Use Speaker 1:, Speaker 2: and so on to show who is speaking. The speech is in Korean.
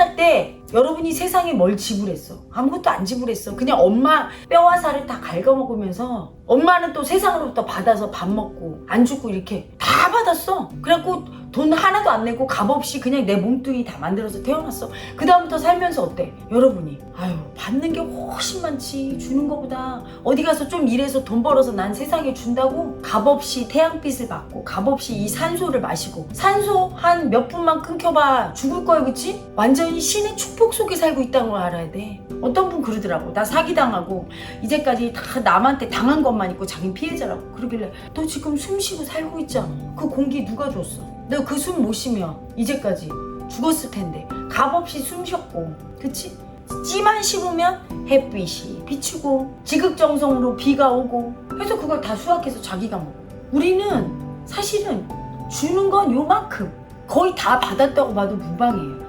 Speaker 1: 태어날 때 여러분이 세상에 뭘 지불했어? 아무것도 안 지불했어. 그냥 엄마 뼈와 살을 다 갉아먹으면서 엄마는 또 세상으로부터 받아서 밥 먹고 안 죽고 이렇게 다 받았어. 그래갖고 돈 하나도 안 내고 값 없이 그냥 내 몸뚱이 다 만들어서 태어났어. 그 다음부터 살면서 어때? 여러분이? 아유 받는 게 훨씬 많지. 주는 거보다. 어디 가서 좀 일해서 돈 벌어서 난 세상에 준다고 값 없이 태양빛을 받고 값 없이 이 산소를 마시고 산소 한 몇 분만 끊겨봐. 죽을 거야 그치? 완전히 신의 축복 속에 살고 있다는 걸 알아야 돼. 어떤 분 그러더라고. 나 사기당하고 이제까지 다 남한테 당한 것만 있고 자긴 피해자라고 그러길래 너 지금 숨 쉬고 살고 있잖아. 그 공기 누가 줬어 너그숨 못 쉬면 이제까지 죽었을 텐데. 값없이 숨 쉬었고. 그치? 찌만 씹으면 햇빛이 비추고 지극정성으로 비가 오고. 그래서 그걸 다 수확해서 자기가 먹어. 우리는 사실은 주는 건 요만큼 거의 다 받았다고 봐도 무방해요